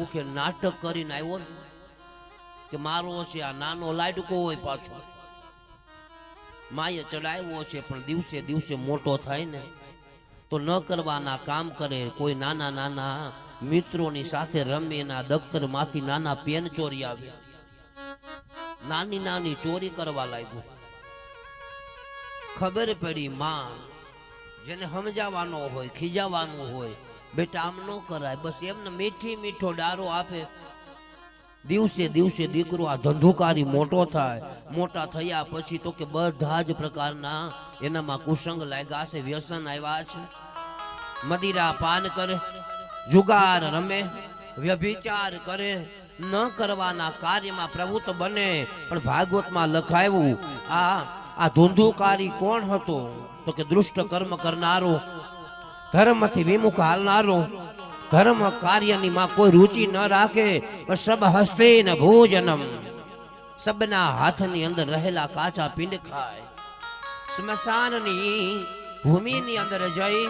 મુખે નાટક કરીને આવ્યો ને, કે મારો છે આ નાનો લાડકો હોય પાછો. માએ ચડાવ્યો છે, પણ દિવસે દિવસે મોટો થાય ને, તો ન કરવાના કામ કરે. કોઈ નાના નાના મિત્રોની સાથે રમે એના દફતરમાંથી નાના પેન ચોરી આવ્યા નાની નાની ચોરી કરવા લાગ્યો. ખબર પડી માં જેને સમજાવવાનો હોય ખીજાવાનું હોય બેટા, આમ ન કરાય. બસ એમને મીઠી મીઠો ડારો આપે. દિવસે દિવસે દીકરો આ ધંધુકારી મોટો થાય. મોટા થયા પછી તો કે બધા જ પ્રકારના એનામાં કુસંગ લાગ્યા છે વ્યસન આવ્યા છે. મદિરા પાન કરે, જુગાર રમે, વ્યભિચાર કરે. ન કરવાના કાર્યમાં પ્રવૃત્ત બને, પણ ભાગવતમાં લખાયું, આ આ ધુંધુકારી કોણ હતો? તો કે દુષ્ટ કર્મ કરનારો ધર્મથી વિમુખ હાલનારો, ધર્મ કાર્યની માં કોઈ રુચિ ન રાખે સબ હસ્તે ન ભોજનમ. સબના હાથની અંદર રહેલા કાચા પિંડ ખાય. સ્મશાનની ભૂમિની અંદર જઈ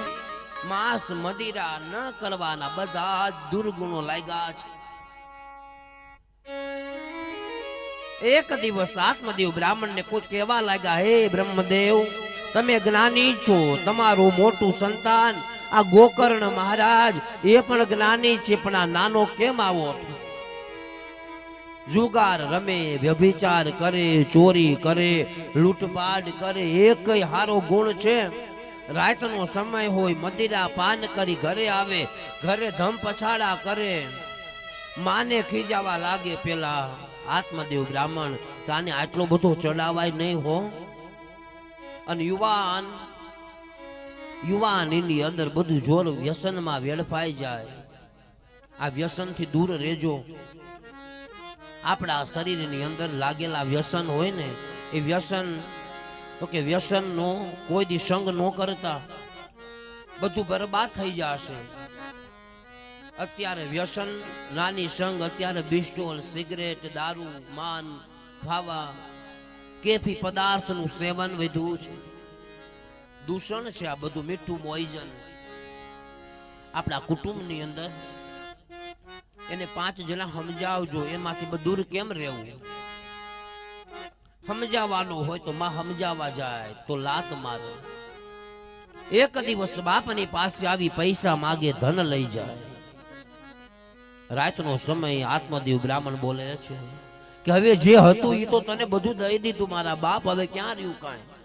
માંસ મદિરા ન કરવાના બધા દુર્ગુણો લાગ્યા છે. એક દિવસ આત્મદેવ બ્રાહ્મણને કોઈ કહેવા લાગ્યા, હે બ્રહ્મદેવ, તમે જ્ઞાની છો, તમારું મોટું સંતાન આ ગોકર્ણ મહારાજ એ પણ જ્ઞાની છે, પણ આ નાનો કેમ આવો જુગાર રમે, વ્યભિચાર કરે, ચોરી કરે, લૂંટપાટ કરે, એકય હારો ગુણ છે. રાતનો સમય હોય, મદિરા પાન કરી ઘરે આવે, ઘરે ધમ પછાડા કરે. માને ખીજાવા લાગે પેલા આત્મદેવ બ્રાહ્મણ કાને આટલો બધો ચડાવાય નહીં હો? અને યુવાન યુવાનની અંદર બધું જોર વ્યસનમાં વેડફાઈ જાય. આ વ્યસનથી દૂર રહેજો. આપણા શરીરની અંદર લાગેલા વ્યસન હોય ને, એ વ્યસન, તો કે વ્યસનનો કોઈ દી સંગ ન કરતા. બધું બરબાદ થઈ જશે. અત્યારે વ્યસન, નાની સંગ, અત્યારે બિસ્ટોલ સિગરેટ, દારૂ, માન, ફાવા, કેફી પદાર્થનું સેવન વધ્યું છે. દૂષણ છે આ બધું મીઠું પોઈઝન આપણા કુટુંબની અંદર એને પાંચ જણા સમજાવજો, એમાંથી દૂર કેમ રહેવું? સમજાવવાનું હોય તો માં સમજાવવા જાય, તો લાત મારે. એક દિવસ બાપની પાસે આવી પૈસા માગે, ધન લઈ જાય. રાતનો સમય આત્મદેવ બ્રાહ્મણ બોલે છે કે હવે જે હતું એ તો તને બધું દઈ દીધું મારા બાપ, હવે ક્યાં રહ્યું કાંઈ?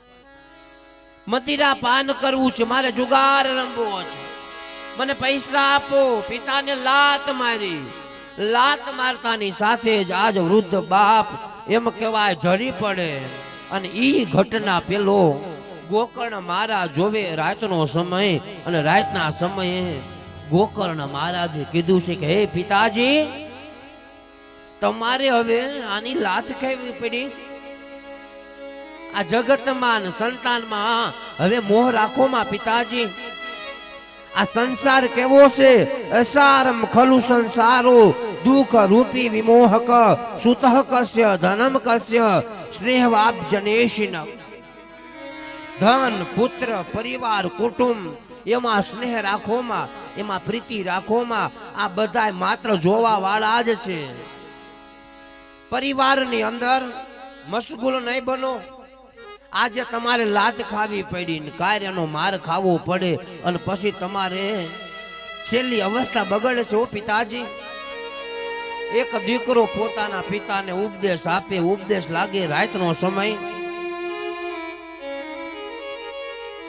મદિરા પાન કરવું છે, મારે જુગાર રમવો છે. મને પૈસા આપો, પિતાને લાત મારી. લાત મારતાની સાથે જ આજ વૃદ્ધ બાપ એમ કહેવાય ઢળી પડે. અને ઈ ઘટના પેલો ગોકર્ણ મારા જોવે રાતનો સમય અને રાતના સમયે ગોકર્ણ મહારાજે કીધું છે કે, હે પિતાજી, તમારે હવે આની લાત કેવી પડી? આ જગતમાં સંતાનમાં. હવે મોહ રાખો માં પિતાજી. આ સંસાર કેવો છે? અસારમ ખલુ સંસારો. દુઃખ રૂપી વિમોહક. સુતઃ કસ્ય ધનમ કસ્ય સ્નેહવાપ જનેશિન ધન, પુત્ર, પરિવાર, કુટુંબ. એમાં સ્નેહ રાખોમાં એમાં પ્રીતિ રાખોમાં આ બધા માત્ર જોવા વાળા જ છે. પરિવારની અંદર મશગુલ નહીં બનો. આજે તમારે લાત ખાવી પડી કાર્યનો માર ખાવો પડે અને પછી તમારે છેલ્લી અવસ્થા બગડે છે ઓ પિતાજી. એક દીકરો પોતાના પિતાને ઉપદેશ આપે, ઉપદેશ લાગે રાતનો સમય.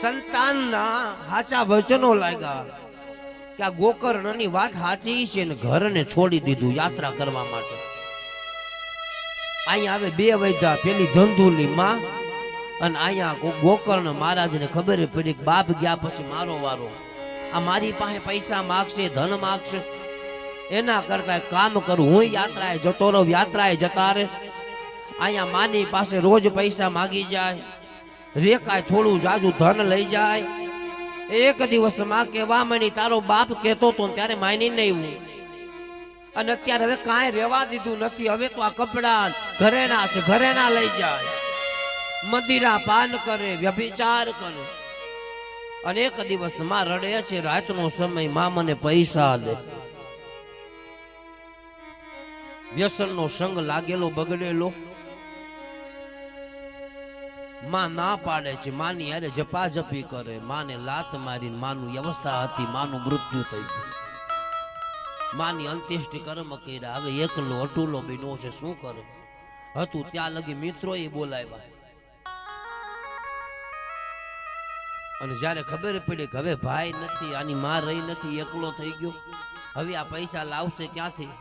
સંતાનના હાચા વચનો લાગ્યા કે આ ગોકર્ણની વાત સાચી છે ને ઘરને છોડી દીધું યાત્રા કરવા માટે. અહીંયા આવે બે વૈધા પેલી ધંધુની માં અને અહીંયા ગોકર્ણ મહારાજને ખબર પડી બાપ ગયા પછી મારો વારો. આ મારી પાસે પૈસા માગશે, ધન માગશે. એના કરતા કામ કરું, હું યાત્રાએ જતો રહું, યાત્રાએ જતા રહે. અહીંયા માની પાસે રોજ પૈસા માગી જાય. રેખાય થોડું જાજુ ધન લઈ જાય. એક દિવસમાં કેવા મણી તારો બાપ કહેતો તો ત્યારે માની નહીં અને અત્યારે હવે કાંઈ રહેવા દીધું નથી. હવે તો આ કપડાં ઘરેણા છે, ઘરેણા લઈ જાય. મદિરા પાન કરે, વ્યભિચાર કરે. અને એક દિવસમાં રડે છે, રાતનો સમયમાં મને પૈસા દે. વ્યસનનો સંગ લાગેલો, બગડેલો. માં ના પાડે છે, માની અરે જપા જપી કરે. માને લાત મારી, માનું અવસ્થા હતી, માનું મૃત્યુ થઈ ગયું માની અંત્યેષ્ટિ કર્મ કર્યા, હવે એકલો અટુલો બન્યો છે, શું કરે? હતું ત્યાં લગી મિત્રો એ બોલાવ્યા. અને જ્યારે ખબર પડી કે હવે ભાઈ નથી, આની માં રહી નથી, એકલો થઈ ગયો, હવે આ પૈસા લાવશે ક્યાંથી?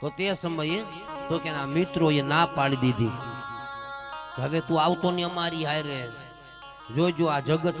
તો તે સમયે તો કે મિત્રો એ ના પાડી દીધી. હવે તું આવતો ને અમારી હારે. જોજો આ જગત